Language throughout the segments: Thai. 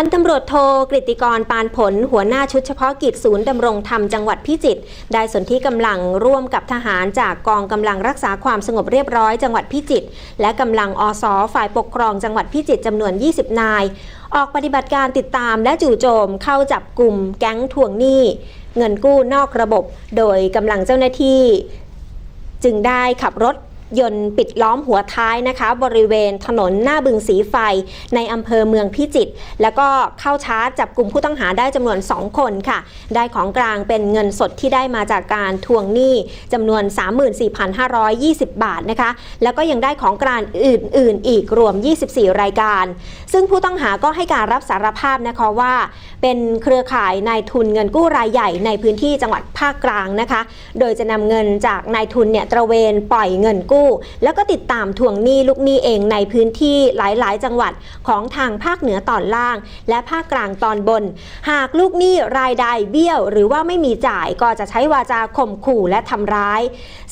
พันตำรวจโทกฤติกรปานผล หัวหน้าชุดเฉพาะกิจศูนย์ดำรงธรรมจังหวัดพิจิตรได้สนที่กำลังร่วมกับทหารจากกองกำลังรักษาความสงบเรียบร้อยจังหวัดพิจิตรและกำลังอสฝ่ายปกครองจังหวัดพิจิตรจำนวน 20 นาย ออกปฏิบัติการติดตามและจู่โจมเข้าจับกลุ่มแก๊งทวงหนี้ เงินกู้นอกระบบ โดยกำลังเจ้าหน้าที่ จึงได้ขับรถ ยนต์ปิดล้อมหัวท้ายนะคะ บริเวณถนนหน้าบึงสีไฟ ในอำเภอเมืองพิจิตรแล้วก็เข้าชาร์จจับกลุ่มผู้ต้องหาได้จำนวน 2 คนค่ะ ได้ของกลางเป็นเงินสดที่ได้มาจากการทวงหนี้จำนวน 34,520 บาทนะคะ แล้วก็ยังได้ของกลางอื่น ๆ อีกรวม 24 รายการ ซึ่งผู้ต้องหาก็ให้การรับสารภาพนะคะว่า เป็นเครือข่ายนายทุนเงินกู้รายใหญ่ในพื้นที่จังหวัดภาคกลางนะคะ โดยจะนำเงินจากนายทุนเนี่ยตระเวนปล่อยเงินกู้แล้วก็ติดตามทวงหนี้ลูกหนี้เองในพื้นที่หลาย ๆ จังหวัดของทางภาคเหนือตอนล่าง และภาคกลางตอนบน หากลูกหนี้รายใดเบี้ยว หรือว่าไม่มีจ่ายก็จะใช้วาจาข่มขู่และทำร้าย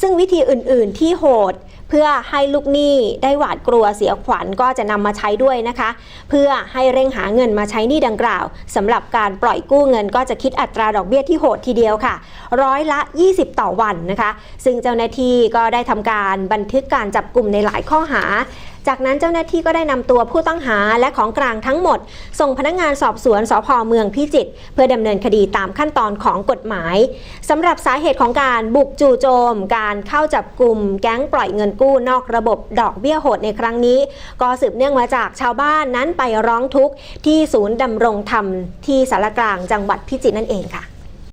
ซึ่งวิธีอื่น ๆ ที่โหดเพื่อให้ลูกหนี้ได้หวาดกลัวเสียขวัญก็จะนำมาใช้ด้วยนะคะ เพื่อให้เร่งหาเงินมาใช้หนี้ดังกล่าวสำหรับการปล่อยกู้เงินก็จะคิดอัตราดอกเบี้ยที่โหดทีเดียวค่ะ ร้อยละ 20 ต่อวันนะคะ ซึ่งเจ้าหน้าที่ก็ได้ทำการบันทึกการจับกลุ่มในหลายข้อหา จากนั้นเจ้าหน้าที่ก็ได้นำตัวผู้ต้องหาและของกลางทั้งหมด ส่งพนักงานสอบสวนสพเมืองพิจิตรเพื่อดำเนินคดีตามขั้นตอนของกฎหมายสำหรับสาเหตุของการบุกจู่โจม การเข้าจับกลุ่มแก๊งปล่อยเงินกู้นอกระบบดอกเบี้ยโหดในครั้งนี้ ก็สืบเนื่องมาจากชาวบ้านนั้นไปร้องทุกข์ที่ศูนย์ดำรงธรรมที่สารกลางจังหวัดพิจิตรนั่นเองค่ะ